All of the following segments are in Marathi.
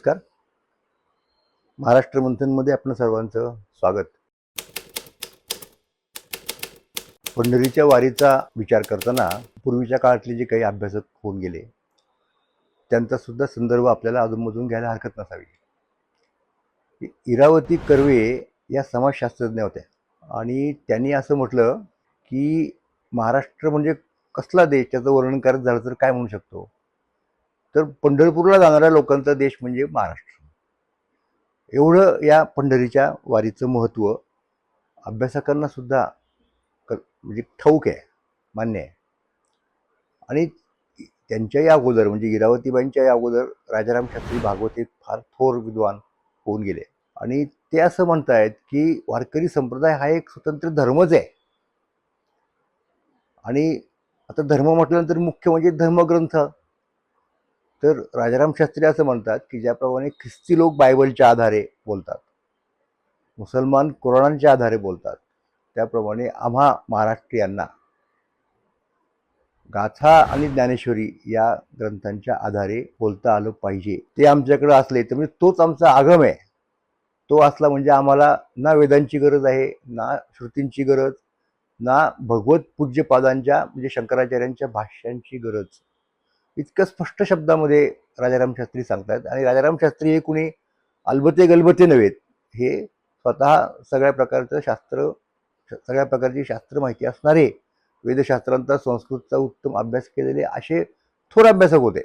नमस्कार. महाराष्ट्र मंथनमध्ये आपण सर्वांचं स्वागत. पंढरीच्या वारीचा विचार करताना पूर्वीच्या काळातले जे काही अभ्यासक होऊन गेले त्यांचा सुद्धा संदर्भ आपल्याला अधूनमधून घ्यायला हरकत नसावी. इरावती कर्वे या समाजशास्त्रज्ञ होत्या आणि त्यांनी असं म्हटलं की महाराष्ट्र म्हणजे कसला देश? त्याचं वर्णन करत झालं तर काय म्हणू शकतो? तर पंढरपूरला जाणाऱ्या लोकांचा देश म्हणजे महाराष्ट्र. एवढं या पंढरीच्या वारीचं महत्त्व अभ्यासकांना सुद्धा क म्हणजे ठाऊक आहे मान्य आहे. आणि त्यांच्याही अगोदर म्हणजे इरावतीबाईंच्याही अगोदर राजाराम शास्त्री भागवत हे फार थोर विद्वान होऊन गेले. आणि ते असं म्हणतायत की वारकरी संप्रदाय हा एक स्वतंत्र धर्मच आहे. आणि आता धर्म म्हटल्यानंतर मुख्य म्हणजे धर्मग्रंथ. तर राजाराम शास्त्री असं म्हणतात की ज्याप्रमाणे ख्रिस्ती लोक बायबलच्या आधारे बोलतात मुसलमान कुराणांच्या आधारे बोलतात त्याप्रमाणे आम्हा महाराष्ट्रीयांना गाथा आणि ज्ञानेश्वरी या ग्रंथांच्या आधारे बोलता आलं पाहिजे. ते आमच्याकडे असले तर म्हणजे तोच आमचा आगम आहे. तो असला म्हणजे आम्हाला ना वेदांची गरज आहे ना श्रुतींची गरज ना भगवत पूज्यपादांच्या म्हणजे शंकराचार्यांच्या भाष्यांची गरज. इतकं स्पष्ट शब्दामध्ये राजाराम शास्त्री सांगतात आणि राजाराम शास्त्री हे कुणी अलबते गलबते नव्हेत. हे स्वतः सगळ्या प्रकारचं शास्त्र सगळ्या प्रकारची शास्त्र माहिती असणारे वेदशास्त्रांचा संस्कृतचा उत्तम अभ्यास केलेले असे थोर अभ्यासक होते.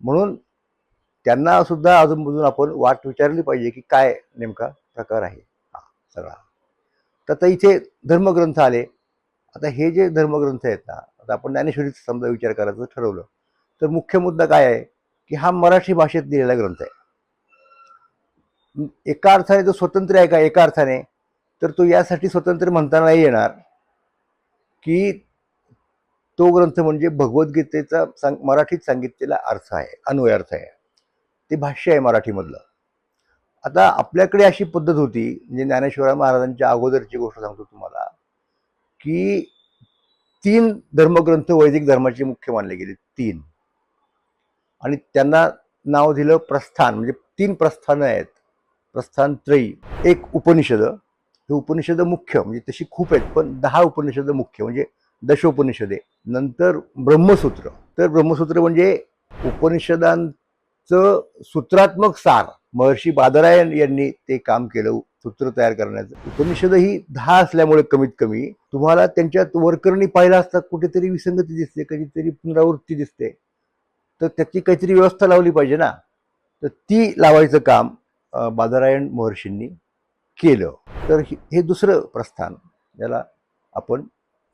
म्हणून त्यांना सुद्धा अजूनमधून आपण वाट विचारली पाहिजे की काय नेमका प्रकार आहे हा सगळा. तर आता इथे धर्मग्रंथ आले. आता हे जे धर्मग्रंथ आहेत ना आता आपण ज्ञानेश्वरीचा समजा विचार करायचं ठरवलं. तर मुख्य मुद्दा काय आहे? की हा मराठी भाषेत लिहिलेला ग्रंथ आहे. एका अर्थाने तो स्वतंत्र आहे का? एका अर्थाने. तर तो यासाठी स्वतंत्र म्हणता नाही येणार की तो ग्रंथ म्हणजे भगवद्गीतेचा सांग मराठीत सांगितलेला अर्थ आहे अन्वय अर्थ आहे. ते भाष्य आहे मराठीमधलं. आता आपल्याकडे अशी पद्धत होती म्हणजे ज्ञानेश्वर महाराजांच्या अगोदरची गोष्ट सांगतो तुम्हाला की तीन धर्मग्रंथ वैदिक धर्माचे मुख्य मानले गेले तीन. आणि त्यांना नाव दिलं प्रस्थान म्हणजे तीन प्रस्थानं आहेत. प्रस्थान त्रयी. एक उपनिषद. हे उपनिषद मुख्य म्हणजे तशी खूप आहेत पण दहा उपनिषद मुख्य म्हणजे दशोपनिषदे. नंतर ब्रह्मसूत्र. तर ब्रह्मसूत्र म्हणजे उपनिषदांचं सूत्रात्मक सार. महर्षी बादरायन यांनी ते काम केलं सूत्र तयार करण्याचं. उपनिषद ही दहा असल्यामुळे कमीत कमी तुम्हाला त्यांच्यात वरकरणी पाहिला असता कुठेतरी विसंगती दिसते कधीतरी पुनरावृत्ती दिसते. तर त्याची काहीतरी व्यवस्था लावली पाहिजे ना. तर ती लावायचं काम बाजारायण महर्षींनी केलं. तर हे हे दुसरं प्रस्थान ज्याला आपण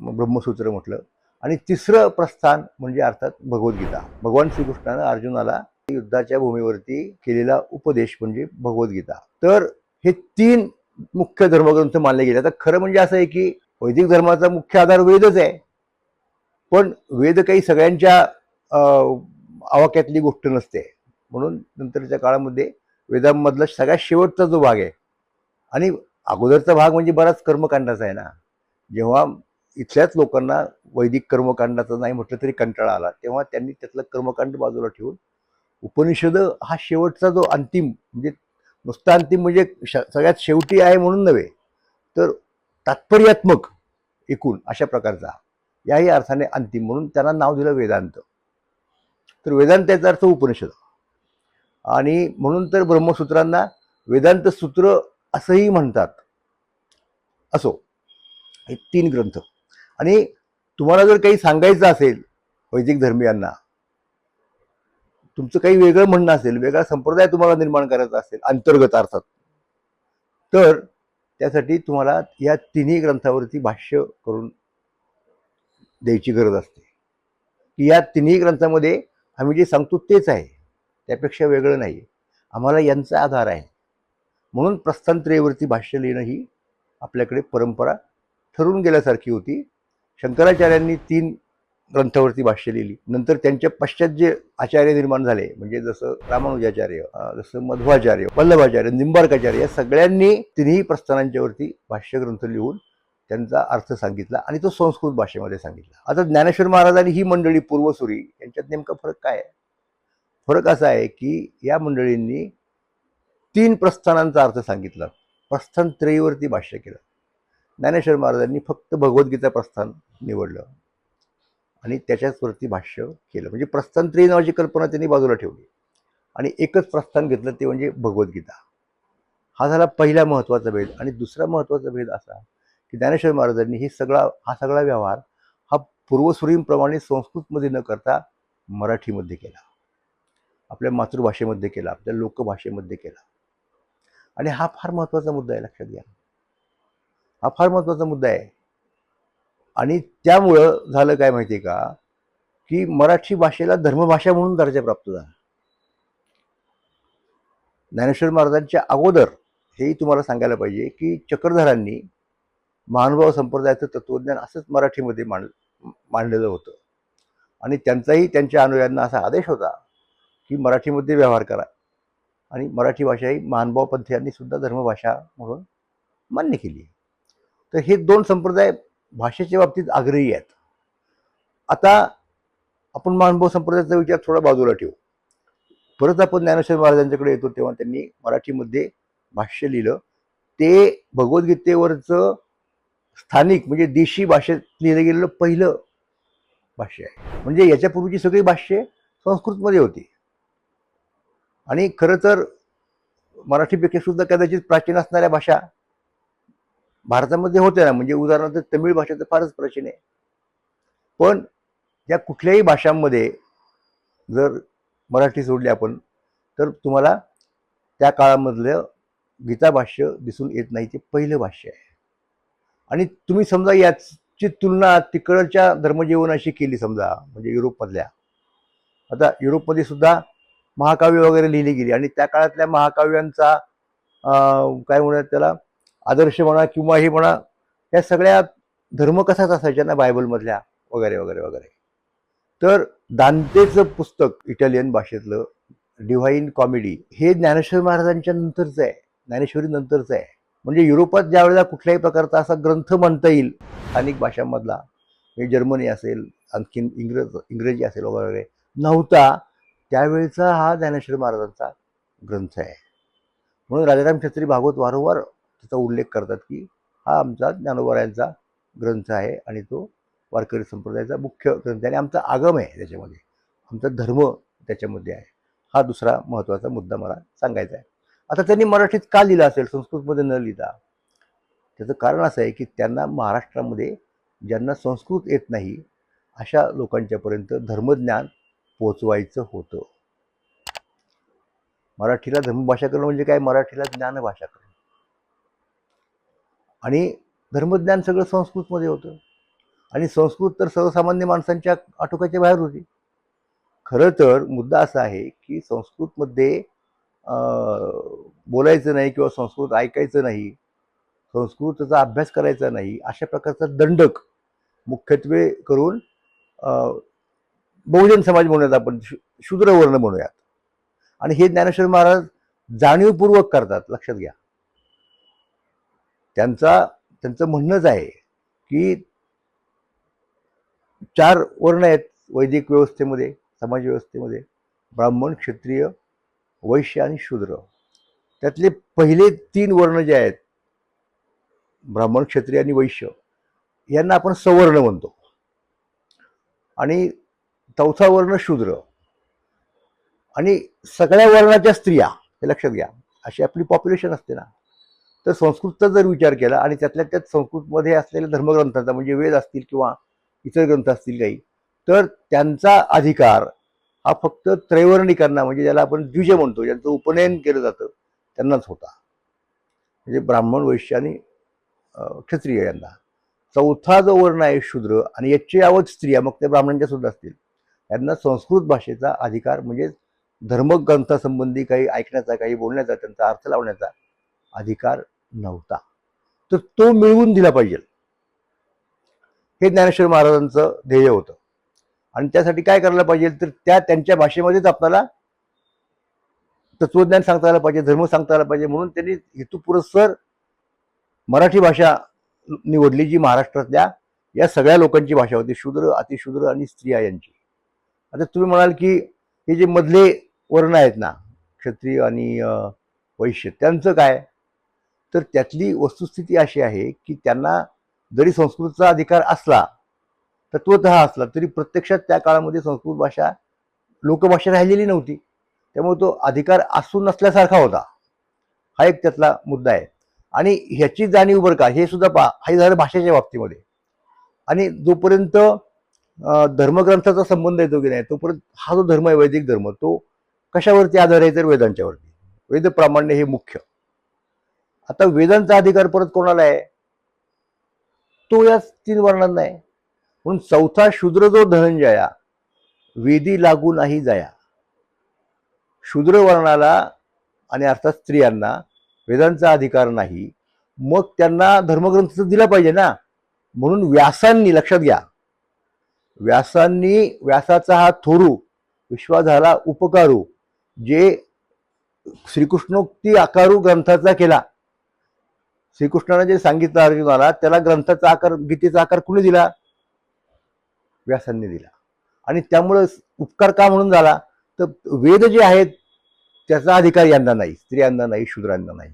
ब्रह्मसूत्र म्हटलं. आणि तिसरं प्रस्थान म्हणजे अर्थात भगवद्गीता. भगवान श्रीकृष्णानं अर्जुनाला युद्धाच्या भूमीवरती केलेला उपदेश म्हणजे भगवद्गीता. तर हे तीन मुख्य धर्मग्रंथ मानले गेले. आता खरं म्हणजे असं आहे की वैदिक धर्माचा मुख्य आधार वेदच आहे. पण वेद काही सगळ्यांच्या आवाक्यातली गोष्ट नसते. म्हणून नंतरच्या काळामध्ये वेदांमधला सगळ्यात शेवटचा जो भाग आहे आणि अगोदरचा भाग म्हणजे बराच कर्मकांडाचा आहे ना. जेव्हा इथल्याच लोकांना वैदिक कर्मकांडाचा नाही म्हटलं तरी कंटाळा आला तेव्हा त्यांनी त्यातलं कर्मकांड बाजूला ठेवून उपनिषद हा शेवटचा जो अंतिम म्हणजे नुसता अंतिम म्हणजे श सगळ्यात शेवटी आहे म्हणून नव्हे तर तात्पर्यात्मक एकूण अशा प्रकारचा याही अर्थाने अंतिम म्हणून त्यांना नाव दिलं वेदांत. तर वेदांत याचा अर्थ उपनिषद. आणि म्हणून तर ब्रह्मसूत्रांना वेदांत सूत्र असंही म्हणतात. असो. हे तीन ग्रंथ. आणि तुम्हाला जर काही सांगायचं असेल वैदिक धर्मियांना तुमचं काही वेगळं म्हणणं असेल वेगळा संप्रदाय तुम्हाला निर्माण करायचा असेल अंतर्गत अर्थात तर त्यासाठी तुम्हाला या तिन्ही ग्रंथावरती भाष्य करून द्यायची गरज असते. की या तिन्ही ग्रंथामध्ये आम्ही जे सांगतो तेच आहे. त्यापेक्षा वेगळं नाही. आम्हाला यांचा आधार आहे. म्हणून प्रस्थानत्रेवरती भाष्य लिहिणं ही आपल्याकडे परंपरा ठरून गेल्यासारखी होती. शंकराचार्यांनी तीन ग्रंथावरती भाष्य लिहिली. नंतर त्यांच्या पश्चात जे आचार्य निर्माण झाले म्हणजे जसं रामानुजाचार्य जसं मध्वाचार्य वल्लभाचार्य निंबार्काचार्य या सगळ्यांनी तिन्ही प्रस्थानांच्यावरती भाष्य ग्रंथ लिहून त्यांचा अर्थ सांगितला आणि तो संस्कृत भाषेमध्ये सांगितला. आता ज्ञानेश्वर महाराज आणि ही मंडळी पूर्वसुरी यांच्यात नेमका फरक काय आहे? फरक असा आहे की या मंडळींनी तीन प्रस्थानांचा अर्थ सांगितला. प्रस्थान त्रयीवरती भाष्य केलं. ज्ञानेश्वर महाराजांनी फक्त भगवद्गीता प्रस्थान निवडलं आणि त्याच्याचवरती भाष्य केलं. म्हणजे प्रस्थान त्रयी नावाची कल्पना त्यांनी बाजूला ठेवली. आणि एकच प्रस्थान घेतलं ते म्हणजे भगवद्गीता. हा झाला पहिला महत्त्वाचा भेद आणि दुसरा महत्त्वाचा भेद असा की ज्ञानेश्वर महाराजांनी ही सगळा हा सगळा व्यवहार हा पूर्वसुरींप्रमाणे संस्कृतमध्ये न करता मराठीमध्ये केला. आपल्या मातृभाषेमध्ये केला आपल्या लोकभाषेमध्ये केला. आणि हा फार महत्त्वाचा मुद्दा आहे लक्षात घ्या. हा फार महत्त्वाचा मुद्दा आहे. आणि त्यामुळं झालं काय माहिती आहे का? की मराठी भाषेला धर्मभाषा म्हणून दर्जा प्राप्त झाला. ज्ञानेश्वर महाराजांच्या अगोदर हेही तुम्हाला सांगायला पाहिजे की चक्रधरांनी महानुभाव संप्रदायाचं तत्त्वज्ञान असंच मराठीमध्ये मांड मांडलेलं होतं. आणि त्यांचाही त्यांच्या अनुयायांना असा आदेश होता की मराठीमध्ये व्यवहार करा. आणि मराठी भाषा ही महानुभाव पंथीयांनी सुद्धा धर्मभाषा म्हणून मान्य केली तर हे दोन संप्रदाय भाषेच्या बाबतीत आग्रही आहेत. आता आपण महानुभाव संप्रदायाचा विचार थोडा बाजूला ठेवू. परत आपण ज्ञानेश्वर महाराजांच्याकडे येतो तेव्हा त्यांनी मराठीमध्ये भाष्य लिहिलं. ते भगवद्गीतेवरचं स्थानिक म्हणजे देशी भाषेत लिहिलं गेलेलं पहिलं भाष्य आहे. म्हणजे याच्यापूर्वीची सगळी भाष्ये संस्कृतमध्ये होती. आणि खरं तर मराठीपेक्षा सुद्धा कदाचित प्राचीन असणाऱ्या भाषा भारतामध्ये होत्या ना. म्हणजे उदाहरणार्थ तमिळ भाषा तर फारच प्राचीन आहे. पण या कुठल्याही भाषांमध्ये जर मराठी सोडली आपण तर तुम्हाला त्या काळामधलं गीता भाष्य दिसून येत नाही. ते पहिलं भाष्य आहे. आणि तुम्ही समजा याची तुलना तिकडच्या धर्मजीवनाशी केली समजा म्हणजे युरोपमधल्या. आता युरोपमध्ये सुद्धा महाकाव्य वगैरे लिहिली गेली आणि त्या काळातल्या महाकाव्यांचा काय म्हणूयात त्याला आदर्श म्हणा किंवा हे म्हणा या सगळ्या धर्म कसाच असायच्या ना बायबलमधल्या वगैरे वगैरे वगैरे. तर दांतेचं पुस्तक इटालियन भाषेतलं डिव्हाइन कॉमेडी हे ज्ञानेश्वर महाराजांच्या नंतरचं आहे. ज्ञानेश्वरी नंतरचं आहे. म्हणजे युरोपात ज्या वेळेला कुठल्याही प्रकारचा असा ग्रंथ म्हणता येईल स्थानिक भाषांमधला म्हणजे जर्मनी असेल आणखीन इंग्रज इंग्रजी असेल वगैरे नव्हता त्यावेळेचा हा ज्ञानेश्वर महाराजांचा ग्रंथ आहे. म्हणून राजाराम छत्री भागवत वारंवार त्याचा उल्लेख करतात की हा आमचा ज्ञानोबरायांचा ग्रंथ आहे आणि तो वारकरी संप्रदायाचा मुख्य ग्रंथ आहे आणि आमचा आगम आहे त्याच्यामध्ये. आमचा धर्म त्याच्यामध्ये आहे. हा दुसरा महत्त्वाचा मुद्दा मला सांगायचा आहे. आता त्यांनी मराठीत का लिहिलं असेल? संस्कृतमध्ये न लिहिता. त्याचं कारण असं आहे की त्यांना महाराष्ट्रामध्ये ज्यांना संस्कृत येत नाही अशा लोकांच्यापर्यंत धर्मज्ञान पोचवायचं होतं. मराठीला धर्मभाषा करणं म्हणजे काय? मराठीला ज्ञानभाषा करणं. आणि धर्मज्ञान सगळं संस्कृतमध्ये होतं. आणि संस्कृत तर सर्वसामान्य माणसांच्या आटोक्याच्या बाहेर होती. खरं तर मुद्दा असा आहे की संस्कृतमध्ये बोलायचं नाही किंवा संस्कृत ऐकायचं नाही संस्कृतचा अभ्यास करायचा नाही अशा प्रकारचा दंडक मुख्यत्वे करून बहुजन समाज म्हणूयात आपण शूद्रवर्ण म्हणूयात. आणि हे ज्ञानेश्वर महाराज जाणीवपूर्वक करतात लक्षात घ्या. त्यांचा त्यांचं म्हणणंच आहे की चार वर्ण आहेत वैदिक व्यवस्थेमध्ये समाज व्यवस्थेमध्ये ब्राह्मण क्षत्रिय वैश्य आणि शूद्र. त्यातले पहिले तीन वर्ण जे आहेत ब्राह्मण क्षत्रिय आणि वैश्य यांना आपण सवर्ण म्हणतो. आणि चौथा वर्ण शूद्र. आणि सगळ्या वर्णाच्या स्त्रिया हे लक्षात घ्या अशी आपली पॉप्युलेशन असते ना. तर संस्कृतचा जर विचार केला आणि त्यातल्या त्यात संस्कृतमध्ये असलेल्या धर्मग्रंथांचा म्हणजे वेद असतील किंवा इतर ग्रंथ असतील काही तर त्यांचा अधिकार हा फक्त त्रैवर्णिकांना म्हणजे ज्याला आपण द्विज म्हणतो ज्यांचं उपनयन केलं जातं त्यांनाच होता. म्हणजे ब्राह्मण वैश्य आणि क्षत्रिय यांना. चौथा जो वर्ण आहे शूद्र आणि याची यावत स्त्रिया मग त्या ब्राह्मणांच्या सुद्धा असतील. यांना संस्कृत भाषेचा अधिकार म्हणजे धर्मग्रंथासंबंधी काही ऐकण्याचा काही बोलण्याचा त्यांचा अर्थ लावण्याचा अधिकार नव्हता. तर तो मिळवून दिला पाहिजे. हे ज्ञानेश्वर महाराजांचं ध्येय होतं. आणि त्यासाठी काय करायला पाहिजे तर त्या त्यांच्या भाषेमध्येच आपल्याला तत्वज्ञान सांगता आलं पाहिजे धर्म सांगता आला पाहिजे. म्हणून त्यांनी हेतुपुरस्सर मराठी भाषा निवडली जी महाराष्ट्रातल्या या सगळ्या लोकांची भाषा होती शूद्र अतिशूद्र आणि स्त्रिया यांची. आता तुम्ही म्हणाल की हे जे मधले वर्ण आहेत ना क्षत्रिय आणि वैश्य त्यांचं काय? तर त्यातली वस्तुस्थिती अशी आहे की त्यांना जरी संस्कृतचा अधिकार असला तत्वत असला तरी प्रत्यक्षात त्या काळामध्ये संस्कृत भाषा लोकभाषा राहिलेली नव्हती. त्यामुळे तो अधिकार असून नसल्यासारखा होता. हा एक त्यातला मुद्दा आहे. आणि ह्याची जाणीव बरं का हे सुद्धा पहा हे झालं भाषेच्या बाबतीमध्ये. आणि जोपर्यंत धर्मग्रंथाचा संबंध येतो की नाही तोपर्यंत हा जो धर्म आहे वैदिक धर्म तो कशावरती आधार आहे तर वेदांच्यावरती. वेद प्रामाण्य हे मुख्य. आता वेदांचा अधिकार परत कोणाला आहे? तो याच तीन वर्णांना आहे. म्हणून चौथा शूद्र जो धनंजया वेदी लागू नाही जाया. शूद्र वर्णाला आणि अर्थात स्त्रियांना वेदांचा अधिकार नाही. मग त्यांना धर्मग्रंथ दिला पाहिजे ना. म्हणून व्यासांनी लक्षात घ्या. व्यासांनी व्यासाचा हा थोरू विश्वाधाला उपकारू जे श्रीकृष्णोक्ती आकारू ग्रंथाचा केला. श्रीकृष्णाने जे सांगितलं अर्जुनाला त्याला ग्रंथाचा आकार गीतेचा आकार कुणी दिला? व्यासांनी दिला. आणि त्यामुळं उपकार का म्हणून झाला? तर वेद जे आहेत त्याचा अधिकार यांना नाही. स्त्रियांना नाही शूद्रांना नाही.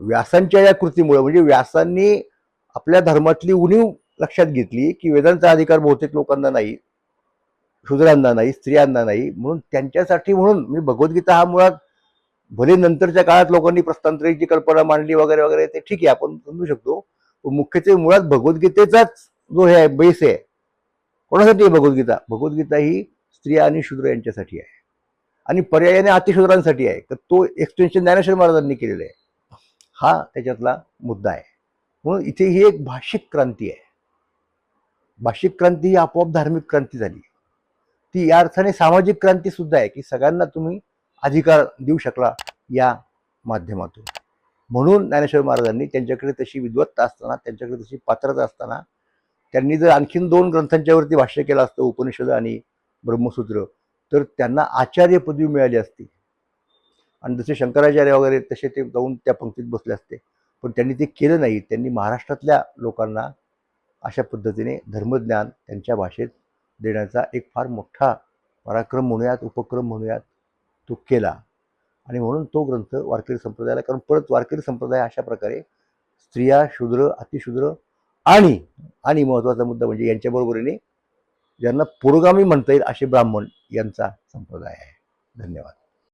व्यासांच्या या कृतीमुळे म्हणजे व्यासांनी आपल्या धर्मातली उणीव लक्षात घेतली की वेदांचा अधिकार बहुतेक लोकांना नाही शूद्रांना नाही स्त्रियांना नाही. म्हणून त्यांच्यासाठी म्हणून मी भगवद्गीता हा मुळात भले नंतरच्या काळात लोकांनी प्रस्तांतरीची कल्पना मांडली वगैरे वगैरे ते ठीक आहे आपण समजू शकतो. मुख्यत्वे मुळात भगवद्गीतेचाच जो हे आहे बेस आहे कोणासाठी आहे भगवद्गीता? भगवद्गीता ही स्त्रिया आणि शूद्र यांच्यासाठी आहे. आणि पर्यायाने अतिशूद्रांसाठी आहे. तर तो एक्सटेन्शन ज्ञानेश्वर महाराजांनी केलेला आहे. हा त्याच्यातला मुद्दा आहे. म्हणून इथे ही एक भाषिक क्रांती आहे. भाषिक क्रांती ही आपोआप धार्मिक क्रांती झाली. ती या अर्थाने सामाजिक क्रांती सुद्धा आहे की सगळ्यांना तुम्ही अधिकार देऊ शकला या माध्यमातून. म्हणून ज्ञानेश्वर महाराजांनी त्यांच्याकडे तशी विद्वत्ता असताना त्यांच्याकडे तशी पात्रता असताना त्यांनी जर आणखीन दोन ग्रंथांच्यावरती भाष्य केलं असतं उपनिषद आणि ब्रह्मसूत्र तर त्यांना आचार्य पदवी मिळाली असती. आणि जसे शंकराचार्य वगैरे तसे ते जाऊन त्या पंक्तीत बसले असते. पण त्यांनी ते केलं नाही. त्यांनी महाराष्ट्रातल्या लोकांना अशा पद्धतीने धर्मज्ञान त्यांच्या भाषेत देण्याचा एक फार मोठा पराक्रम म्हणूयात उपक्रम म्हणूयात तो केला. आणि म्हणून तो ग्रंथ वारकरी संप्रदायाला कारण परत वारकरी संप्रदाय अशा प्रकारे स्त्रिया शूद्र अतिशूद्र आणि आणि महत्त्वाचा मुद्दा म्हणजे यांच्याबरोबरीने ज्यांना पुरोगामी म्हणता येईल असे ब्राह्मण यांचा संप्रदाय आहे. धन्यवाद.